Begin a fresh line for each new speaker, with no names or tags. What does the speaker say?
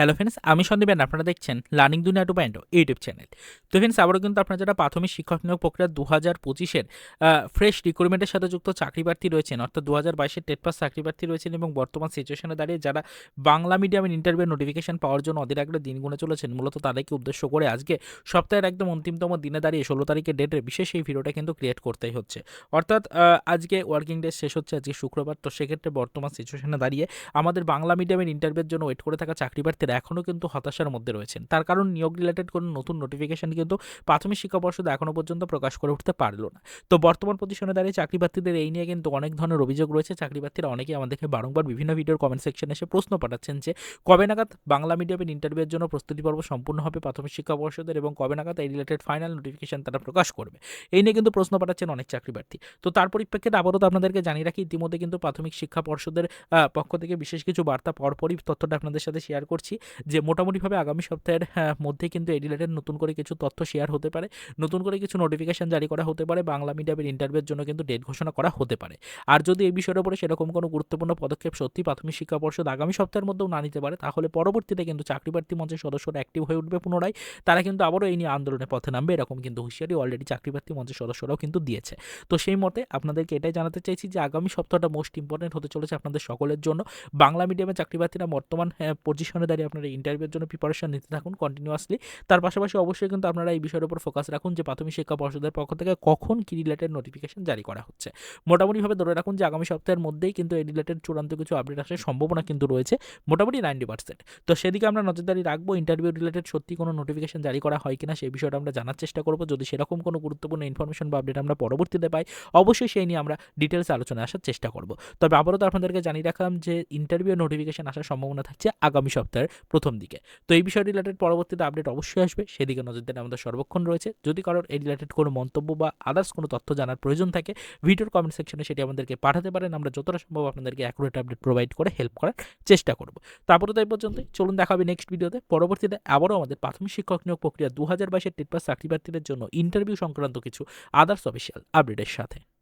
Hello friends আমি সন্দীপেন আপনারা দেখছেন learning Duniya two point YouTube channel তো ফ্রেন্ডস আবারও কিন্তু আপনারা যারা প্রাথমিক শিক্ষক নিয়োগ প্রক্রিয়া দু হাজার পঁচিশের ফ্রেশ রিক্রুটমেন্টের সাথে যুক্ত চাকরি প্রার্থী রয়েছেন, অর্থাৎ দু হাজার বাইশের টেট পাস চাকরি প্রার্থী রয়েছেন এবং বর্তমান সিচুয়েশনে দাঁড়িয়ে যারা বাংলা মিডিয়ামের ইন্টারভিউ নোটিফিকেশন পাওয়ার জন্য অধীর আগ্রহে দিন গুনে চলেছেন, মূলত তাদেরকে উদ্দেশ্য করে আজকে সপ্তাহের একদম অন্তিমতম দিনে দাঁড়িয়ে ষোলো তারিখের ডেটে বিশেষ এই ভিডিওটা কিন্তু ক্রিয়েট করতেই হচ্ছে। অর্থাৎ আজকে ওয়ার্কিং ডে শেষ হচ্ছে, আজকে শুক্রবার, তো সেক্ষেত্রে বর্তমান সিচুয়েশনে দাঁড়িয়ে আমাদের বাংলা মিডিয়ামের ইন্টারভিউর জন্য ওয়েট করে থাকা চাকরি প্রার্থীরা এখনও কিন্তু হতাশার মধ্যে রয়েছেন। তার কারণ নিয়োগ রিলেটেড কোনো নতুন নোটিফিকেশন কিন্তু প্রাথমিক শিক্ষা পর্ষদ এখনও পর্যন্ত প্রকাশ করে উঠতে পারল না। তো বর্তমান পজিশনে দাঁড়িয়ে চাকরি প্রার্থীদের এই নিয়ে কিন্তু অনেক ধরনের অভিযোগ রয়েছে। চাকরি প্রার্থীরা অনেকেই আমাদেরকে বারংবার বিভিন্ন ভিডিওর কমেন্ট সেকশনে এসে প্রশ্ন পাঠাচ্ছেন যে, কবে নাগাদ বাংলা মিডিয়ামের ইন্টারভিউয়ের জন্য প্রস্তুতি পর্ব সম্পূর্ণ হবে প্রাথমিক শিক্ষা পর্ষদের এবং কবে নাগাদ এই রিলেটেড ফাইনাল নোটিফিকেশন তারা প্রকাশ করবে? এই নিয়ে কিন্তু প্রশ্ন পাঠাচ্ছেন অনেক চাকরি প্রার্থী তো তার পরিপ্রেক্ষিতে আবারও আপনাদেরকে জানিয়ে রাখি, ইতিমধ্যে কিন্তু প্রাথমিক শিক্ষা পর্ষদের পক্ষ থেকে বিশেষ কিছু বার্তা পরপরই তথ্যটা আপনাদের সাথে শেয়ার করছি। যে মোটামুটিভাবে আগামী সপ্তাহের আহ, মধ্যে কিন্তু এই রিলেটেড নতুন করে কিছু তথ্য শেয়ার হতে পারে। নতুন করে কিছু নোটিফিকেশান জারি করা হতে পারে। বাংলা মিডিয়ামের ইন্টারভিউর জন্য কিন্তু ডেট ঘোষণা করা হতে পারে। আর যদি এই বিষয়ের উপরে সেরকম কোনো গুরুত্বপূর্ণ পদক্ষেপ সত্যি প্রাথমিক শিক্ষা পর্ষদ আগামী সপ্তাহের মধ্যেও না নিতে পারে তাহলে পরবর্তীতে কিন্তু চাকরি প্রার্থী মঞ্চের সদস্যরা অ্যাক্টিভ হয়ে উঠবে পুনরায়। তারা কিন্তু আবারও এই নিয়ে আন্দোলনের পথে নামবে এরকম কিন্তু হুঁশিয়ারি অলরেডি চাকরি প্রার্থী মঞ্চের সদস্যরাও কিন্তু দিয়েছে। তো সেই মতে আপনাদেরকে এটাই জানাতে চাইছি যে আগামী সপ্তাহটা মোস্ট ইম্পর্টেন্ট হতে চলেছে আপনাদের সকলের জন্য। বাংলা মিডিয়ামের চাকরি প্রার্থীরা বর্তমান পজিশনে দাঁড়িয়ে আপনারা ইন্টারভিউর জন্য প্রিপারেশন নিতে থাকুন কন্টিনিউয়াসলি তার পাশাপাশি অবশ্যই কিন্তু আপনারা এই বিষয়ের উপর ফোকাস রাখুন যে প্রাথমিক শিক্ষা পর্ষদের পক্ষ থেকে কখন কি রিলেটেড নোটিফিকেশন জারি করা হচ্ছে। মোটামুটিভাবে ধরে রাখুন যে আগামী সপ্তাহের মধ্যেই কিন্তু এই রিলেটেড চূড়ান্ত কিছু আপডেট আসার সম্ভাবনা কিন্তু রয়েছে, মোটামুটি নাইনটি পার্সেন্ট তো সেদিকে আমরা নজরদারি রাখব ইন্টারভিউ রিলেটেড সত্যি কোনো নোটিফিকেশন জারি করা হয় কিনা সেই বিষয়টা আমরা জানার চেষ্টা করব। যদি সেরকম কোনো গুরুত্বপূর্ণ ইনফরমেশন বা আপডেট আমরা পরবর্তীতে পাই, অবশ্যই সেই নিয়ে আমরা ডিটেলস আলোচনায় আসার চেষ্টা করব। তবে আবারও তো আপনাদেরকে জানিয়ে রাখলাম যে ইন্টারভিউ নোটিফিকেশন আসার সম্ভাবনা থাকছে আগামী সপ্তাহের প্রথম দিকে। তো এই বিষয় রিলেটেড পরবর্তীতে আপডেট অবশ্যই আসবে। সেদিকে নজরদারি আমাদের সর্বক্ষণ রয়েছে। যদি কারোর এই রিলেটেড কোনো মন্তব্য বা আদার্স কোনো তথ্য জানার প্রয়োজন থাকে, ভিডিওর কমেন্ট সেকশনে সেটি আমাদেরকে পাঠাতে পারেন। আমরা যতটা সম্ভব আপনাদেরকে অ্যাকুরেট আপডেট প্রোভাইড করে হেল্প করার চেষ্টা করব। তারপরে তো এই পর্যন্তই। চলুন দেখা হবে নেক্সট ভিডিওতে পরবর্তীতে আবারও আমাদের প্রাথমিক শিক্ষক নিয়োগ প্রক্রিয়া দু হাজার বাইশের টেট পাস চাকরি প্রার্থীদের জন্য ইন্টারভিউ সংক্রান্ত কিছু আদার্স অফিসিয়াল আপডেটের সাথে।